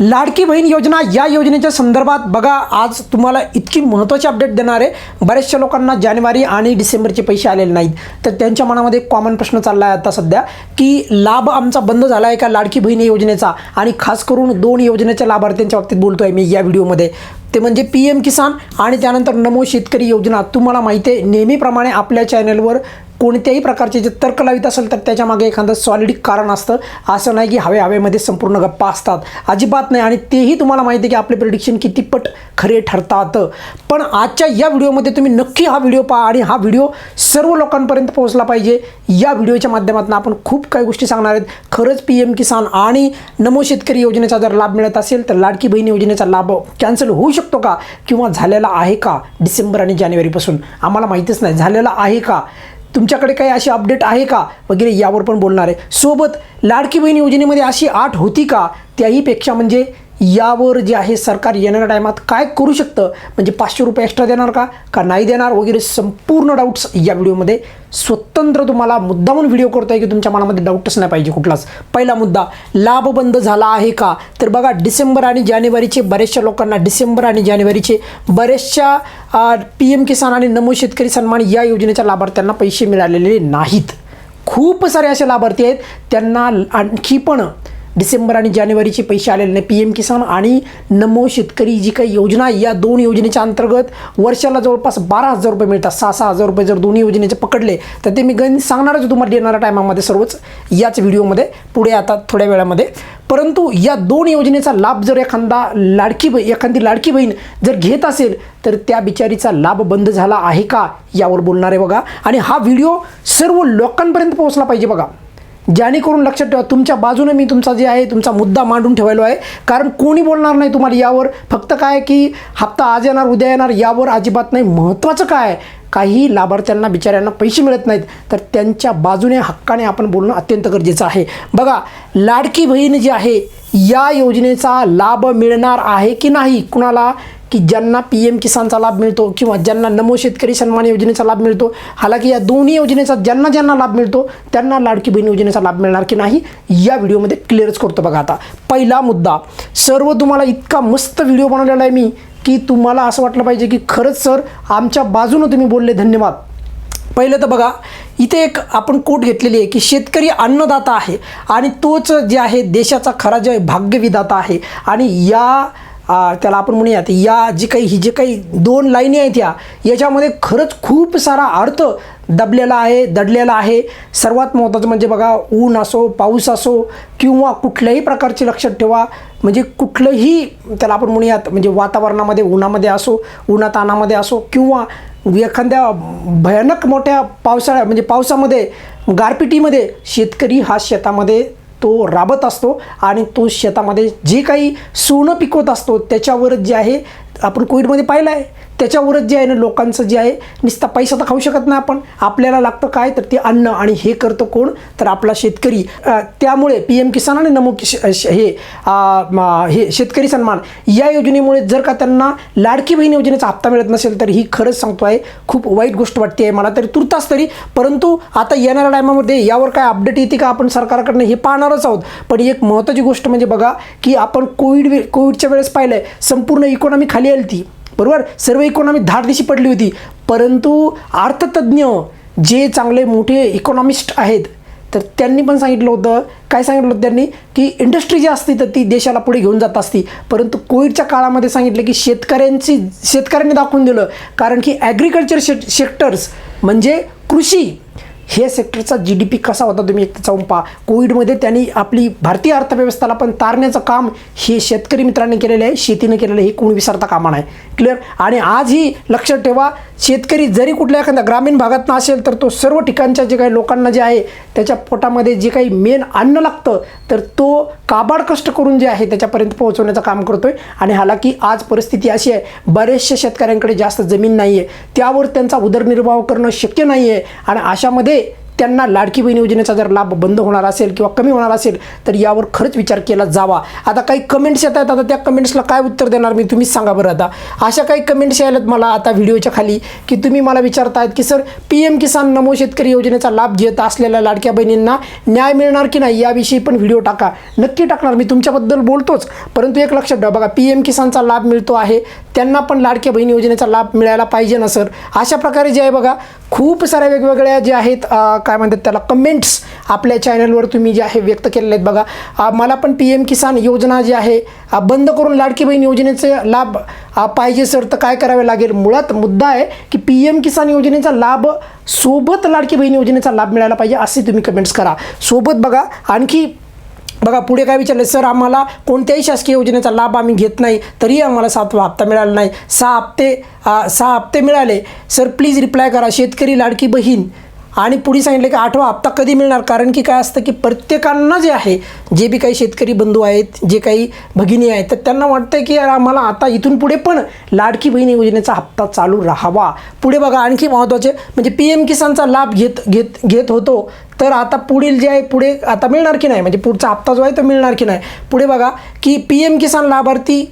लाडकी बहीण योजना या योजनेच्या संदर्भात बघा आज तुम्हाला इतकी महत्त्वाची अपडेट देणार आहे. बऱ्याचशा लोकांना जानेवारी आणि डिसेंबरचे पैसे आलेले नाहीत. तर त्यांच्या मनामध्ये कॉमन प्रश्न चालला आहे आता सध्या की लाभ आमचा बंद झाला आहे का लाडकी बहीण योजनेचा? आणि खास करून दोन योजनेच्या लाभार्थ्यांच्या बाबतीत बोलतो आहे मी या व्हिडिओमध्ये. ते म्हणजे पी एम किसान आणि त्यानंतर नमो शेतकरी योजना. तुम्हाला माहिती आहे नेहमीप्रमाणे आपल्या चॅनलवर कोणत्याही प्रकारचे जे तर्क लावित असेल तर त्याच्यामागे एखादं सॉलिड कारण असतं. असं नाही की हवे हवेमध्ये संपूर्ण गप्पा असतात. अजिबात नाही आणि तेही तुम्हाला माहिती आहे की आपले प्रिडिक्शन कितीपट खरे ठरतात. पण आजच्या या व्हिडिओमध्ये तुम्ही नक्की हा व्हिडिओ पहा आणि हा व्हिडिओ सर्व लोकांपर्यंत पोहोचला पाहिजे. या व्हिडिओच्या माध्यमातून आपण खूप काही गोष्टी सांगणार आहेत. खरंच पी एम किसान आणि नमो शेतकरी योजनेचा जर लाभ मिळत असेल तर लाडकी बहीण योजनेचा लाभ कॅन्सल होऊ शकतो का? किंवा झालेला आहे का डिसेंबर आणि जानेवारीपासून? आम्हाला माहितीच नाही. झालेला आहे का? तुमच्याकडे काही अशी अपडेट आहे का? वगैरे यावर पण बोलणार आहे. सोबत लाडकी बहीण योजनेमध्ये अशी आठ होती का? त्याहीपेक्षा म्हणजे यावर जे आहे सरकार येणाऱ्या टायमात काय करू शकतं? म्हणजे पाचशे रुपये एक्स्ट्रा देणार का? का नाही देणार? वगैरे संपूर्ण डाऊट्स या व्हिडिओमध्ये स्वतंत्र तुम्हाला मुद्दामून व्हिडिओ करतो आहे की तुमच्या मनामध्ये डाऊटच नाही पाहिजे कुठलाच. पहिला मुद्दा लाभ बंद झाला आहे का? तर बघा डिसेंबर आणि जानेवारीचे बऱ्याचशा लोकांना डिसेंबर आणि जानेवारीचे बऱ्याचशा पी एम किसान आणि नमो शेतकरी सन्मान या योजनेच्या लाभार्थ्यांना पैसे मिळालेले नाहीत. खूप सारे असे लाभार्थी आहेत. त्यांना आणखी पण डिसेंबर आणि जानेवारीचे पैसे आलेले नाही. पी एम किसान आणि नमो शेतकरी जी काही योजना या दोन योजनेच्या अंतर्गत वर्षाला जवळपास बारा हजार रुपये मिळतात. सहा सहा हजार रुपये जर दोन्ही योजनेचे पकडले तर ते मी गण सांगणारच तुम्हाला येणाऱ्या टायमामध्ये सर्वच. याच व्हिडिओमध्ये पुढे आता थोड्या वेळामध्ये. परंतु या दोन योजनेचा लाभ जर एखादा लाडकी बही एखादी लाडकी बहीण जर घेत असेल तर त्या बिचारीचा लाभ बंद झाला आहे का? यावर बोलणार आहे बघा. आणि हा व्हिडिओ सर्व लोकांपर्यंत पोहोचला पाहिजे बघा. जेणेकरून लक्षात ठेवा तुमच्या बाजूने मी तुमचा जे आहे तुमचा मुद्दा मांडून ठेवायलो आहे. कारण कोणी बोलणार नाही तुम्हाला यावर. फक्त काय की हप्ता आज येणार उद्या येणार यावर अजिबात नाही. महत्त्वाचं काय? काही लाभार्थ्यांना बिचाऱ्यांना पैसे मिळत नाहीत. तर त्यांच्या बाजूने हक्काने आपण बोलणं अत्यंत गरजेचं आहे. बघा लाडकी बहीण जी आहे या योजनेचा लाभ मिळणार आहे की नाही? कुणाला? की ज्यांना पी एम किसानचा लाभ मिळतो किंवा ज्यांना नमो शेतकरी सन्मान योजनेचा लाभ मिळतो हालाकी या दोन्ही योजनेचा ज्यांना ज्यांना लाभ मिळतो त्यांना लाडकी बहीण योजनेचा लाभ मिळणार की नाही या व्हिडिओमध्ये क्लिअरच करतो बघा आता. पहिला मुद्दा सर्व तुम्हाला इतका मस्त व्हिडिओ बनवलेला आहे मी की तुम्हाला असं वाटलं पाहिजे की खरंच सर आमच्या बाजूनं तुम्ही बोलले धन्यवाद. पहिलं तर बघा इथे एक आपण कोट घेतलेली आहे की शेतकरी अन्नदाता आहे आणि तोच जे आहे देशाचा खरा जे भाग्यविदाता आहे. आणि या त्याला आपण म्हणूयात या जी काही ही जी काही दोन लाईनी आहेत या याच्यामध्ये खरंच खूप सारा अर्थ दबलेला आहे दडलेला आहे. सर्वात महत्त्वाचं म्हणजे बघा ऊन असो पाऊस असो किंवा कुठल्याही प्रकारचे लक्षात ठेवा. म्हणजे कुठलंही त्याला आपण म्हणूयात म्हणजे वातावरणामध्ये उन्हामध्ये असो उन्हातानामध्ये असो किंवा एखाद्या भयानक मोठ्या पावसाळ्या म्हणजे पावसामध्ये गारपिटीमध्ये शेतकरी हा शेतामध्ये तो राबत असतो आणि तो शेतामध्ये जे काही सोनं पिकवत असतो त्याच्यावर जे आहे आपण कोविडमध्ये पाहिलं आहे त्याच्यावरच जे आहे ना लोकांचं जे आहे नुसता पैसा तर खाऊ शकत नाही आपण. आपल्याला लागतं काय? तर ते अन्न आणि हे करतं कोण? तर आपला शेतकरी. त्यामुळे पी एम किसान आणि नमो किश श- हे हे शेतकरी सन्मान या योजनेमुळे जर का त्यांना लाडकी बहीण योजनेचा हप्ता मिळत नसेल तर ही खरंच सांगतो आहे खूप वाईट गोष्ट वाटते आहे मला. तरी तुर्तास तरी परंतु आता येणाऱ्या टायमामध्ये यावर काय अपडेट येते का आपण सरकारकडनं हे पाहणारच आहोत. पण एक महत्त्वाची गोष्ट म्हणजे बघा की आपण कोविड वे कोविडच्या वेळेस पाहिलं आहे संपूर्ण इकॉनॉमी खाली आली ती बरोबर? सर्व इकॉनॉमी धाडदिशी पडली होती. परंतु अर्थतज्ज्ञ जे चांगले मोठे इकॉनॉमिस्ट आहेत तर त्यांनी पण सांगितलं होतं. काय सांगितलं होतं त्यांनी? की इंडस्ट्री जी असती तर ती देशाला पुढे घेऊन जात असती. परंतु कोविडच्या काळामध्ये सांगितलं की शेतकऱ्यांची शेतकऱ्यांनी दाखवून दिलं. कारण की ॲग्रिकल्चर शे सेक्टर्स म्हणजे कृषी हे सेक्टरचा जी डी पी कसा होता तुम्ही एक जाऊन पहा कोविडमध्ये त्यांनी आपली भारतीय अर्थव्यवस्थेला पण तारण्याचं काम हे शेतकरी मित्रांनी केलेलं आहे शेतीनं केलेलं आहे हे कोण विसरता कामा नाही क्लिअर आणि आजही लक्षात ठेवा शेतकरी जरी कुठल्या एखाद्या ग्रामीण भागातनं असेल तर तो सर्व ठिकाणच्या जे काही लोकांना जे आहे त्याच्या पोटामध्ये जे काही मेन अन्न लागतं तर तो काबाड कष्ट करून जे आहे त्याच्यापर्यंत पोहोचवण्याचं काम करतोय. आणि हालाकी आज परिस्थिती अशी आहे बरेचशा शेतकऱ्यांकडे जास्त जमीन नाही आहे त्यावर त्यांचा उदरनिर्वाह करणं शक्य नाही आहे आणि अशामध्ये त्यांना लाडकी बहीण योजनेचा जर लाभ बंद होणार असेल किंवा कमी होणार असेल तर यावर खरंच विचार केला जावा. आता काही कमेंट्स येत आहेत आता त्या कमेंट्सला काय उत्तर देणार मी तुम्हीच सांगा बरं आता. अशा काही कमेंट्स यायलात मला आता व्हिडिओच्या खाली की तुम्ही मला विचारतायत की sir P M Kisan Namo Shetkari योजनेचा लाभ घेत असलेल्या लाडक्या बहिणींना न्याय मिळणार की नाही याविषयी पण व्हिडिओ टाका. नक्की टाकणार मी तुमच्याबद्दल बोलतोच. परंतु एक लक्षात ठेवा बघा पी एम किसानचा लाभ मिळतो आहे त्यांना पण लाडक्या बहीण योजनेचा लाभ मिळायला पाहिजे ना सर? अशा प्रकारे जे आहे बघा खूप साऱ्या वेगवेगळ्या जे आहेत काय म्हणतात त्याला कमेंट्स आपल्या चॅनलवर तुम्ही जे आहे व्यक्त केलेले आहेत बघा. मला पण पी एम किसान योजना जी आहे बंद करून लाडकी बहीण योजनेचे लाभ पाहिजे सर तर काय करावे लागेल? मुळात मुद्दा आहे की पी एम किसान योजनेचा लाभ सोबत लाडकी बहीण योजनेचा लाभ मिळायला पाहिजे असे तुम्ही कमेंट्स करा. सोबत बघा आणखी बघा पुढे काय विचारले सर आम्हाला कोणत्याही शासकीय योजनेचा लाभ आम्ही घेत नाही तरी आम्हाला सातवा हप्ता मिळाला नाही. सहा हप्ते सहा हप्ते मिळाले. सर प्लीज रिप्लाय करा. शेतकरी लाडकी बहीण आणि पुढे सांगितलं की आठवा हप्ता कधी मिळणार? कारण की काय असतं की प्रत्येकांना जे आहे जे बी काही शेतकरी बंधू आहेत जे काही भगिनी आहेत तर त्यांना वाटतं की यार आम्हाला आता इथून पुढे पण लाडकी बहीण योजनेचा हप्ता चालू राहावा. पुढे बघा आणखी महत्त्वाचे म्हणजे पी एम किसानचा लाभ घेत घेत घेत होतो तर आता पुढील जे आहे पुढे आता मिळणार की नाही? म्हणजे पुढचा हप्ता जो आहे तो मिळणार की नाही? पुढे बघा की पी एम किसान लाभार्थी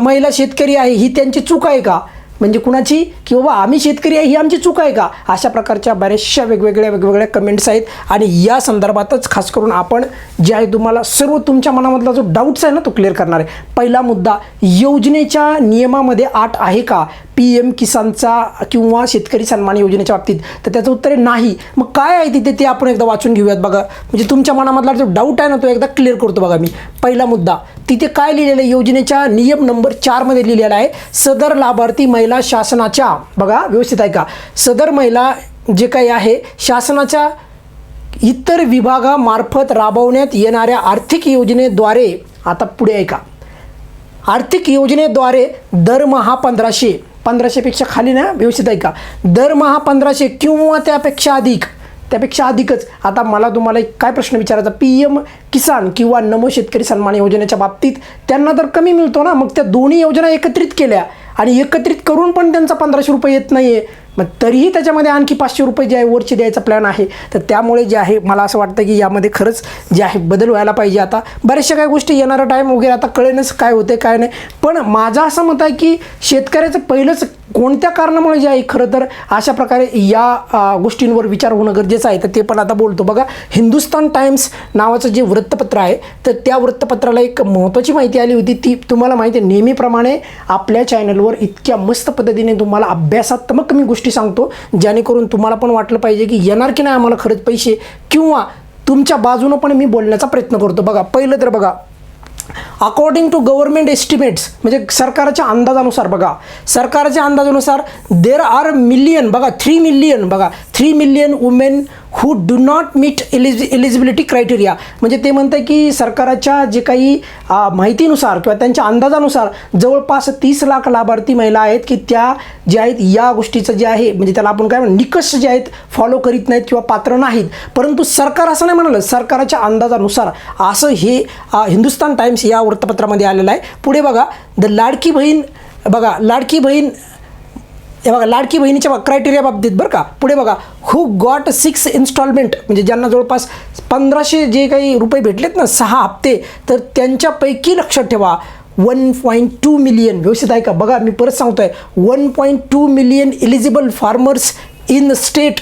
महिला शेतकरी आहे ही त्यांची चूक आहे का? म्हणजे कुणाची? की बाबा आम्ही शेतकरी आहे ही आमची चूक आहे का? अशा प्रकारच्या बऱ्याचशा वेगवेगळ्या वेगवेगळ्या कमेंट्स आहेत. आणि या संदर्भातच खास करून आपण जे आहे तुम्हाला सर्व तुमच्या मनामधला जो डाऊट्स आहे ना तो क्लिअर करणार आहे. पहिला मुद्दा योजनेच्या नियमामध्ये आठ आहे का? पी एम किसानचा किंवा शेतकरी सन्मान योजनेच्या बाबतीत? तर त्याचं उत्तर आहे नाही. मग काय आहे तिथे ते आपण एकदा वाचून घेऊयात बघा. म्हणजे तुमच्या मनामधला जो डाऊट आहे ना तो एकदा क्लिअर करतो बघा मी. पहिला मुद्दा तिथे काय लिहिलेलं आहे? योजनेच्या नियम नंबर चारमध्ये लिहिलेला आहे सदर लाभार्थी महिला शासनाच्या बघा व्यवस्थित आहे का सदर महिला जे काही आहे शासनाच्या इतर विभागामार्फत राबवण्यात येणाऱ्या आर्थिक योजनेद्वारे आता पुढे ऐका. आर्थिक योजनेद्वारे दरमहा पंधराशे पंधराशेपेक्षा खाली ना व्यवस्थित आहे का? दरमहा पंधराशे किंवा त्यापेक्षा अधिक. त्यापेक्षा अधिकच. आता मला तुम्हाला एक काय प्रश्न विचारायचा? पी एम किसान किंवा नमो शेतकरी सन्मान योजनेच्या बाबतीत त्यांना तर कमी मिळतो ना मग त्या दोन्ही योजना एकत्रित केल्या आणि एकत्रित करून पण त्यांचा पंधराशे रुपये येत नाही आहे मग तरीही त्याच्यामध्ये आणखी पाचशे रुपये जे आहे वरचे द्यायचा प्लॅन आहे. तर त्यामुळे जे आहे मला असं वाटतं की यामध्ये खरंच जे आहे बदल व्हायला पाहिजे आता. बऱ्याचशा काही गोष्टी येणारा टाईम वगैरे आता कळेनच काय होते काय नाही. पण माझं असं मत आहे की शेतकऱ्याचं पहिलंच कोणत्या कारणामुळे जे आहे खरं तर अशा प्रकारे या गोष्टींवर विचार होणं गरजेचं आहे. तर ते पण आता बोलतो. बघा हिंदुस्तान टाइम्स नावाचं जे वृत्तपत्र आहे तर त्या वृत्तपत्राला एक महत्त्वाची माहिती आली होती. ती तुम्हाला माहिती आहे नेहमीप्रमाणे आपल्या चॅनलवर इतक्या मस्त पद्धतीने तुम्हाला अभ्यासात्मक मी गोष्टी सांगतो जेणेकरून तुम्हाला पण वाटलं पाहिजे की येणार की नाही आम्हाला खरंच पैसे किंवा तुमच्या बाजूनं पण मी बोलण्याचा प्रयत्न करतो. बघा पहिलं तर बघा अकॉर्डिंग टू गव्हर्नमेंट एस्टिमेट्स म्हणजे सरकारच्या अंदाजानुसार बघा सरकारच्या अंदाजानुसार देर आर मिलियन बघा थ्री मिलियन बघा three million women who do not meet eligi eligibility criteria म्हणजे ते म्हणतं की सरकारच्या जे काही माहितीनुसार किंवा त्यांच्या अंदाजानुसार जवळपास तीस लाख लाभार्थी महिला आहेत की त्या ज्या आहेत या गोष्टीचं जे आहे म्हणजे त्याला आपण काय म्हणू निकष जे आहेत फॉलो करीत नाहीत किंवा पात्र नाहीत. परंतु सरकार असं नाही म्हणालं सरकाराच्या अंदाजानुसार असं हे हिंदुस्तान टाइम्स या वृत्तपत्रामध्ये आलेलं आहे. पुढे बघा द लाडकी बहीण बघा लाडकी बहीण हे बघा लाडकी बहिणीच्या क्रायटेरिया बाबतीत बरं का. पुढे बघा हू गॉट सिक्स इन्स्टॉलमेंट म्हणजे ज्यांना जवळपास पंधराशे जे काही रुपये भेटलेत ना सहा हप्ते तर त्यांच्यापैकी लक्षात ठेवा वन पॉईंट टू मिलियन व्यवस्थित आहे का? बघा मी परत सांगतोय one point two million eligible farmers in state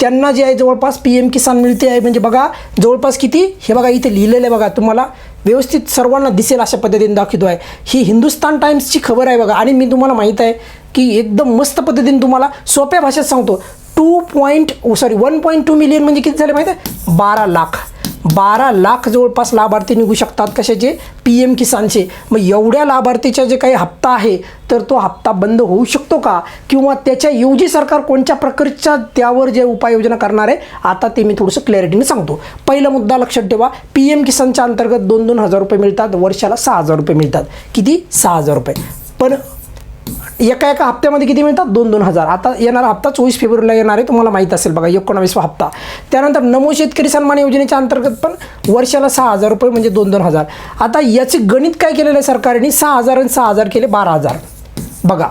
त्यांना जे आहे जवळपास पी एम किसान मिळते आहे म्हणजे बघा जवळपास किती? हे बघा इथे लिहिलेलं आहे बघा तुम्हाला. व्यवस्थित सर्वांना दिसेल अशा पद्धतीने दाखवतो आहे. ही हिंदुस्तान टाईम्सची खबर आहे बघा. आणि मी तुम्हाला माहीत आहे की एकदम मस्त पद्धतीने तुम्हाला सोप्या भाषेत सांगतो. Two point sorry one point two million म्हणजे किती झाले माहीत आहे? बारा लाख. बारा लाख जवळपास लाभार्थी निघू शकतात कशाचे? पी एम किसानचे. मग एवढ्या लाभार्थीचा जे काही हप्ता आहे तर तो हप्ता बंद होऊ शकतो का? किंवा त्याच्याऐवजी सरकार कोणत्या प्रकारच्या त्यावर जे उपाययोजना करणार आहे आता ते मी थोडंसं क्लॅरिटीने सांगतो. पहिला मुद्दा लक्षात ठेवा पी एम किसानच्या अंतर्गत दोन दोन हजार रुपये मिळतात वर्षाला सहा हजार रुपये मिळतात. किती? सहा हजार रुपये. पण एका एका हप्त्यामध्ये किती मिळतात? दोन दोन हजार. आता येणारा हप्ता चोवीस फेब्रुवारीला येणार आहे तुम्हाला माहीत असेल बघा एकोणावीसवा हप्ता. त्यानंतर नमो शेतकरी सन्मान योजनेच्या अंतर्गत पण वर्षाला सहा हजार रुपये म्हणजे दोन दोन हजार. आता याचे गणित काय केलेलं आहे सरकारने? सहा हजार आणि सहा हजार केले बारा हजार. बघा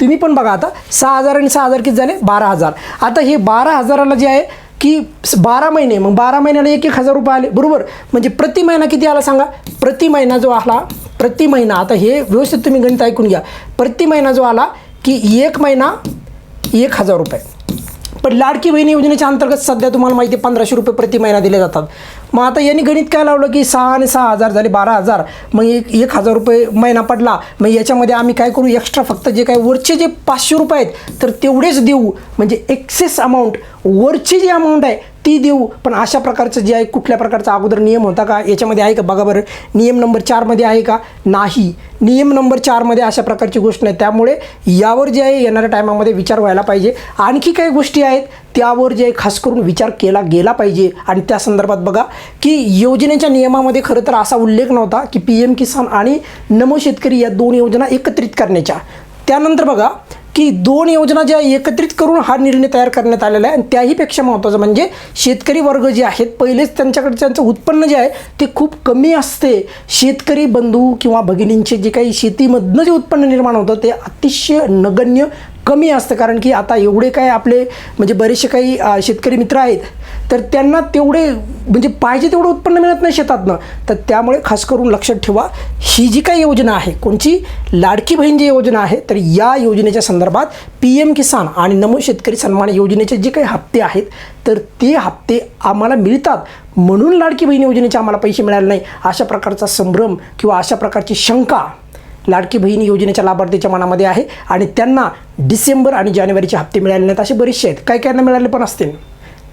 तुम्ही पण बघा आता. सहा हजार आणि सहा हजार किती झाले? बारा हजार. आता हे बारा हजाराला जे आहे की बारा महिने मग बारा महिन्याला एक एक हजार रुपये आले. बरोबर? म्हणजे प्रति महिना किती आला सांगा? प्रति महिना जो आला प्रति महिना आता हे व्यवस्थित तुम्ही गणित ऐकून घ्या. प्रति महिना जो आला की एक महिना एक हजार रुपये. पण लाडकी बहिणी योजनेच्या अंतर्गत सध्या तुम्हाला माहिती आहे पंधराशे रुपये प्रति महिना दिले जातात. मग आता यांनी गणित काय लावलं की सहा आणि सहा हजार झाले बारा हजार. मग एक एक हजार रुपये महिना पडला. मग याच्यामध्ये आम्ही काय करू एक्स्ट्रा फक्त जे काय वरचे जे पाचशे रुपये आहेत तर तेवढेच देऊ. म्हणजे एक्सेस अमाऊंट वरची जी अमाऊंट आहे ती देऊ. पण अशा प्रकारचं जे आहे कुठल्या प्रकारचा अगोदर नियम होता का? याच्यामध्ये आहे का? बघा बरं. नियम नंबर चारमध्ये आहे का? नाही. नियम नंबर चारमध्ये अशा प्रकारची गोष्ट नाही. त्यामुळे यावर जे आहे येणाऱ्या टायमामध्ये विचार व्हायला पाहिजे. आणखी काही गोष्टी आहेत त्यावर जे खास करून विचार केला गेला पाहिजे. आणि त्या संदर्भात बघा की योजनेच्या नियमामध्ये खरं तर असा उल्लेख नव्हता की पी एम किसान आणि नमो शेतकरी या दोन योजना एकत्रित करण्याच्या. त्यानंतर बघा की दोन योजना ज्या एकत्रित करून हा निर्णय तयार करण्यात आलेला आहे. आणि त्याहीपेक्षा महत्त्वाचं म्हणजे शेतकरी वर्ग जे आहेत पहिलेच त्यांच्याकडे त्यांचं उत्पन्न जे आहे ते खूप कमी असते. शेतकरी बंधू किंवा भगिनींचे जे काही शेतीमधनं जे उत्पन्न निर्माण होतं ते अतिशय नगण्य कमी असतं. कारण की आता एवढे काय आपले म्हणजे बरेचसे काही शेतकरी मित्र आहेत तर त्यांना तेवढे म्हणजे पाहिजे तेवढं उत्पन्न मिळत नाही शेतातनं. तर त्यामुळे खास करून लक्षात ठेवा ही जी काही योजना आहे कोणची? लाडकी बहीण जी योजना आहे तर या योजनेच्या संदर्भात पी एम किसान आणि नमो शेतकरी सन्मान योजनेचे जे काही हप्ते आहेत तर ते हप्ते आम्हाला मिळतात. म्हणून लाडकी बहीण योजनेचे आम्हाला पैसे मिळाले नाही. अशा प्रकारचा संभ्रम किंवा अशा प्रकारची शंका लाडकी बहीण योजनेच्या लाभार्थीच्या मनामध्ये आहे आणि त्यांना डिसेंबर आणि जानेवारीचे हप्ते मिळाले नाहीत असे बरेचसे आहेत. काही काहींना मिळाले पण असतील.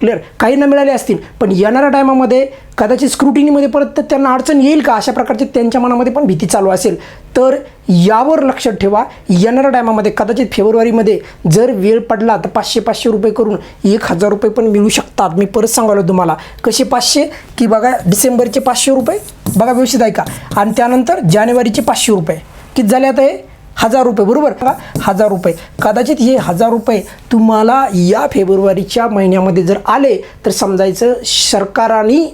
क्लिअर काहींना मिळाले असतील पण येणाऱ्या टायमामध्ये कदाचित स्क्रुटिनीमध्ये परत तर त्यांना अडचण येईल का? अशा प्रकारची त्यांच्या मनामध्ये पण भीती चालू असेल. तर यावर लक्षात ठेवा येणाऱ्या टायमामध्ये कदाचित फेब्रुवारीमध्ये जर वेळ पडला तर पाचशे पाचशे रुपये करून एक हजार रुपये पण मिळू शकतात. मी परत सांगायलो तुम्हाला. कसे पाचशे? की बघा डिसेंबरचे पाचशे रुपये. बघा व्यवस्थित ऐका. आणि त्यानंतर जानेवारीचे पाचशे रुपये. किती झाले आता हे? हजार रुपये बरोबर? का हजार रुपये. कदाचित हे हजार रुपये तुम्हाला या फेब्रुवारीच्या महिन्यामध्ये जर आले तर समजायचं सरकाराने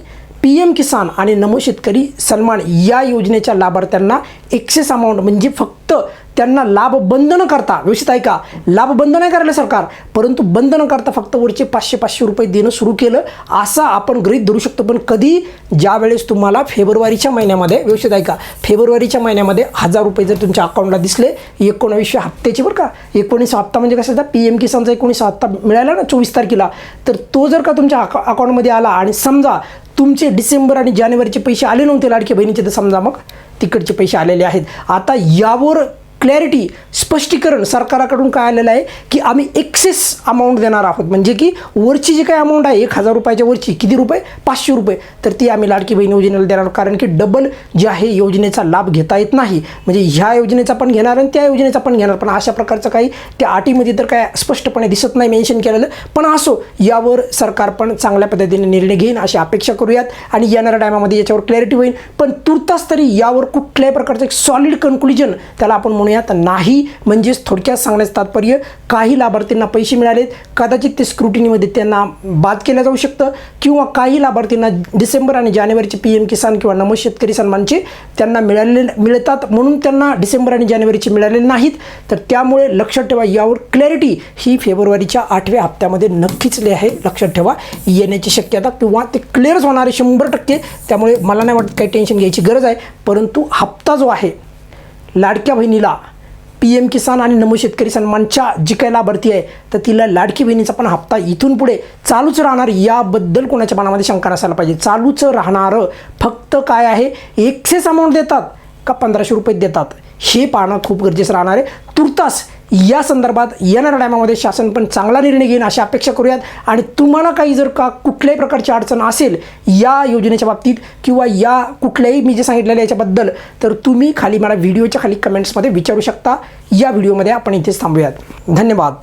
पी एम किसान आणि नमो शेतकरी सन्मान या योजनेच्या लाभार्थ्यांना एक्सेस अमाऊंट म्हणजे फक्त त्यांना लाभ बंद न करता व्यवस्थित ऐका लाभ बंद नाही करायला सरकार परंतु बंद न करता फक्त वरचे पाचशे पाचशे रुपये देणं सुरू केलं असं आपण गृहित धरू शकतो. पण कधी? ज्या वेळेस तुम्हाला फेब्रुवारीच्या महिन्यामध्ये व्यवस्थित ऐका फेब्रुवारीच्या महिन्यामध्ये हजार रुपये जर तुमच्या अकाउंटला दिसले एकोणावीसशे हप्त्याचे बरं का? एकोणीस हप्ता म्हणजे कसं होता पी एम किसानचा एकोणीस हप्ता मिळाला ना चोवीस तारखेला तर तो जर का तुमच्या अका अकाउंटमध्ये आला आणि समजा तुमचे डिसेंबर आणि जानेवारीचे पैसे आले नव्हते लाडके बहिणीचे तर समजा मग तिकडचे पैसे आलेले आहेत. आता यावर क्लॅरिटी स्पष्टीकरण सरकाराकडून काय आलेलं आहे की आम्ही एक्सेस अमाऊंट देणार आहोत. म्हणजे की वरची जी काय अमाऊंट आहे एक हजार रुपयाच्या वरची किती रुपये? पाचशे रुपये. तर ती आम्ही लाडकी बहीण योजनेला देणार कारण की डबल जे आहे योजनेचा लाभ घेता येत नाही. म्हणजे ह्या योजनेचा पण घेणार आणि त्या योजनेचा पण घेणार. पण अशा प्रकारचं काही त्या अटीमध्ये तर काय स्पष्टपणे दिसत नाही मेन्शन केलेलं. पण असो यावर सरकार पण चांगल्या पद्धतीने निर्णय घेईन अशी अपेक्षा करूयात. आणि येणाऱ्या टायमामध्ये याच्यावर क्लॅरिटी होईल. पण तुर्तास तरी यावर कुठल्याही प्रकारचं एक सॉलिड कन्क्लुजन त्याला आपण म्हणूया म्हणूयात नाही म्हणजेच थोडक्यात सांगण्याचं तात्पर्य काही लाभार्थींना पैसे मिळालेत कदाचित ते स्क्रुटिनीमध्ये त्यांना बाद केलं जाऊ शकतं किंवा काही लाभार्थींना डिसेंबर आणि जानेवारीचे पी एम किसान किंवा नमो शेतकरी सन्मानचे त्यांना मिळालेले मिळतात म्हणून त्यांना डिसेंबर आणि जानेवारीचे मिळालेले नाहीत. तर त्यामुळे लक्षात ठेवा यावर क्लॅरिटी ही फेब्रुवारीच्या आठव्या हप्त्यामध्ये नक्कीच ले आहे. लक्षात ठेवा येण्याची शक्यता किंवा ते क्लिअरच होणार आहे शंभर टक्के त्यामुळे मला नाही वाटत काही टेन्शन घ्यायची गरज आहे परंतु हप्ता जो आहे लाडक्या बहिणीला पी एम किसान आणि नमो शेतकरी सन्मानच्या जी काही लाभार्थी आहे. तर तिला लाडकी बहिणीचा पण हप्ता इथून पुढे चालूच राहणार याबद्दल कोणाच्या मनामध्ये शंका नसायला पाहिजे. चालूच राहणारं फक्त काय आहे? एक्सेस अमाऊंट देतात का पंधराशे रुपये देतात? हे पाहणं खूप गरजेचं राहणार आहे. तुर्तास या संदर्भात येणाऱ्या टायमामध्ये शासन पण चांगला निर्णय घेईन अशी अपेक्षा करूयात. आणि तुम्हाला काही जर का कुठल्याही प्रकारची अडचण असेल या योजनेच्या बाबतीत किंवा या कुठल्याही मी जे सांगितलेलं याच्याबद्दल तर तुम्ही खाली मला व्हिडिओच्या खाली कमेंट्समध्ये विचारू शकता. या व्हिडिओमध्ये आपण इथेच थांबूयात. धन्यवाद.